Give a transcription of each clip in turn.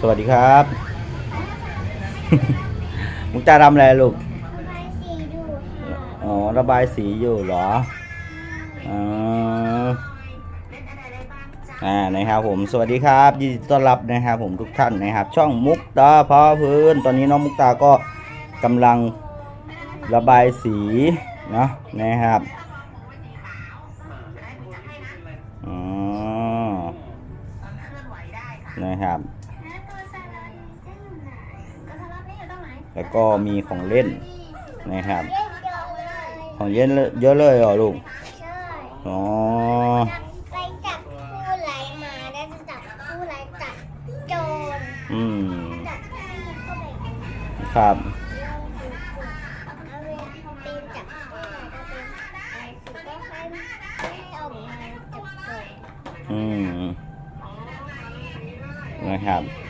สวัสดีครับ มุกตาทำอะไรลูกระบายสีดูค่ะอ๋อ ระบายสีอยู่เหรออ๋ออ่านะครับผมสวัสดีครับยินดีต้อนรับนะครับผมทุกท่านนะครับ ช่องมุกตาพอพื้น ตอนนี้น้องมุกตาก็กำลังระบายสีเนาะนะครับอ๋อนะครับ แล้วก็มีของเล่นนะครับเล่นเยอะเลยของเล่นเยอะเลยเหรอลูกใช่อ๋อไปจับผู้ไล่มาได้จะจับผู้ไล่จับโจรอืมจับที่เข้าไปในครับเอาเวลาเ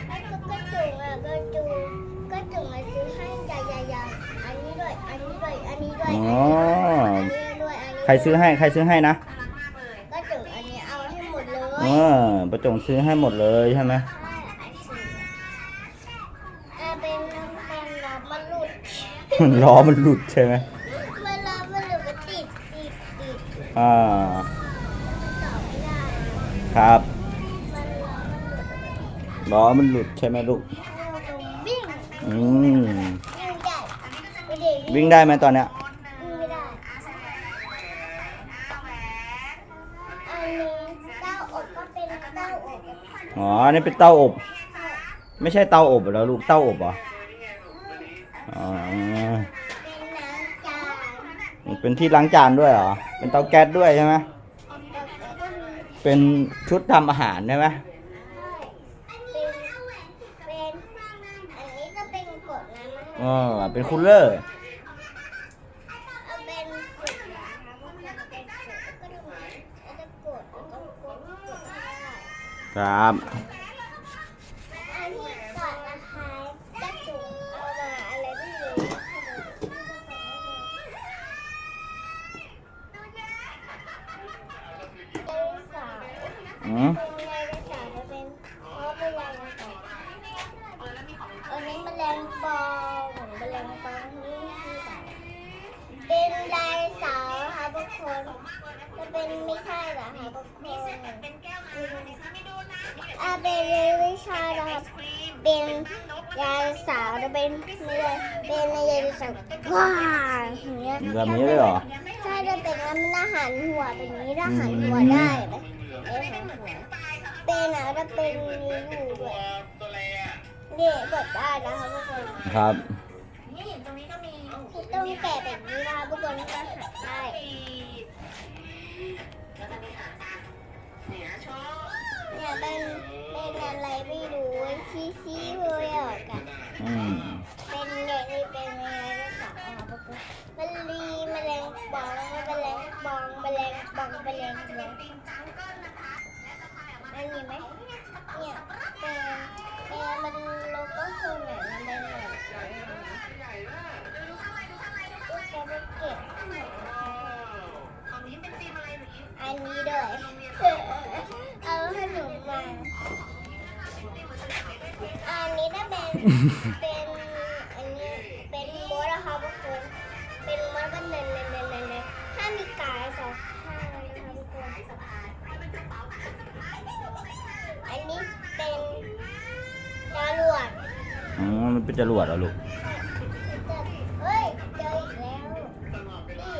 นนี้ด้วยอันนี้ด้วยอ๋อ อันนี้ด้วยอันนี้ใครซื้อให้ใครซื้อให้นะกระจุงอันนี้เอาให้หมดเลยเออประจงซื้อให้หมดเลยใช่ไหมอาเป็นน้ำมันล้อมันหลุดล้อมันหลุดใช่ไหมมันล้อมันหลุดมันติดติดติดอ่าต่อไม่ได้ครับมันล้อมันหลุดล้อมันหลุดใช่ไหมลูก เราตรงวิ่ง อืมวิ่งได้ไม่ได้ วิ่งวิ่งได้ไหมตอนเนี้ยวิ่งไม่ได้อันนี้เต้าอบก็เป็นเต้าอบอ๋ออันนี้เป็นเต้าอบ ไม่ใช่เต้าอบเหรอลูกเต้าอบเหรออ๋อเป็นน้ำจานมันเป็นที่ล้างจานด้วยเหรอเป็นเตาแก๊สด้วยใช่ไหมแล้วก็มีเป็นชุดทำอาหารใช่ไหมเป็นเป็นอันนี้ก็เป็นกดน้ำอ๋อเป็นคูลเลอร์ เอาเป็นกดนะคะพวกมันเป็นกดแล้วก็ดูเหมือนแล้วจะกดแล้วก็กดกดได้ ครับ อันที่กดนะคะจะจุ่มเอามาอะไรไม่รู้ไดโนเสาร์ อืม เป็นไดโนเสาร์จะเป็นเพราะเป็นไดโนเสาร์อันนี้แมลงปองแมลงปองนี่คือแบบเป็นไดโนเสาร์นะคะทุกคนจะเป็นไม่ใช่เหรอคะทุกคนอ่าเป็นไม่ใช่นะครับ เป็นไดโนเสาร์จะเป็นไม่ใช่เป็นไดโนเสาร์ว้าวอย่างเงี้ยแบบนี้เลยเหรอใช่จะเป็นแล้วมันอาหารหัวแบบนี้ถ้าหันหัวได้ไหมเอ๊ะหันหัวเป็นอะจะเป็นมีอยู่ด้วยเนี่ยกดได้นะคะทุกคนครับ อะไรไม่รู้ชี้ชี้เลยอะกันอืมเป็นไงนี่เป็นไงไม่สาวอะทุกคนมันลีแมลงปองแมลงปองแมลงปองแมลงปองอันนี้ไหมเนี่ยเป็นเป็นมันโลโก้คือเหมือนมันเป็นแบบจะไปเก็บอันนี้ด้วยเอาขนมมา อันนี้ถ้า เป็นอันนี้เป็นมดนะคะทุกคน เป็นมดเป็นเนนเนนเนนเนนเนนถ้ามีกายสองข้างนะคะทุกคนอันนี้เป็นจรวดอ๋อ มันเป็นจรวดเหรอลูก เฮ้ยเจออีกแล้วนี่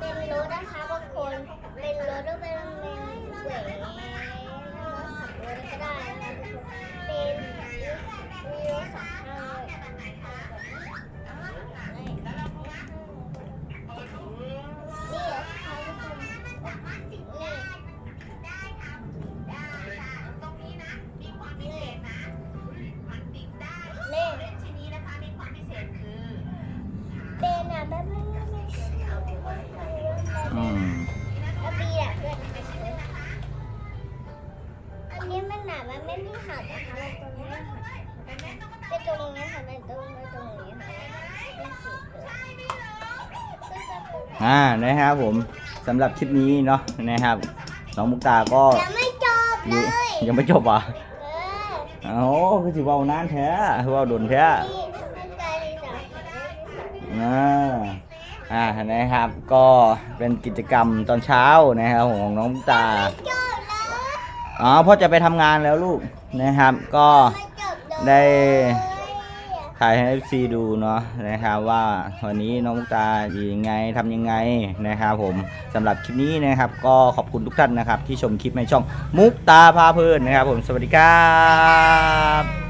เป็นรถนะคะทุกคน เป็นรถแล้วเป็นเป็นแหวนขับรถก็ได้นะคะทุกคนเป็นมีรถ มันหนามันไม่มีหัดนะคะมันตรงนี้หัดเป็นตรงนี้ค่ะเป็นตรงนี้ตรงนี้ค่ะเป็นสีเขียอ่านะครับผมสำหรับคลิปนี้เนาะนะครับน้องมุกตาก็ยังไม่จบเลยยังไม่จบอะเออเอาคือสิเว้านานแท้เว้าดนแท้อ่าอ่านะครับ ก็เป็นกิจกรรมตอนเช้านะครับของน้องมุกตาจบแล้ว อ๋อพ่อจะไปทำงานแล้วลูกนะครับ ก็ได้ถ่ายให้ FC ดูเนาะนะครับว่าวันนี้น้องมุกตาอยู่ยังไงทำยังไงนะครับผมสำหรับคลิปนี้นะครับ ก็ขอบคุณทุกท่านนะครับ ที่ชมคลิปในช่องมุกตาพาเพลินนะครับ ผมสวัสดีครับ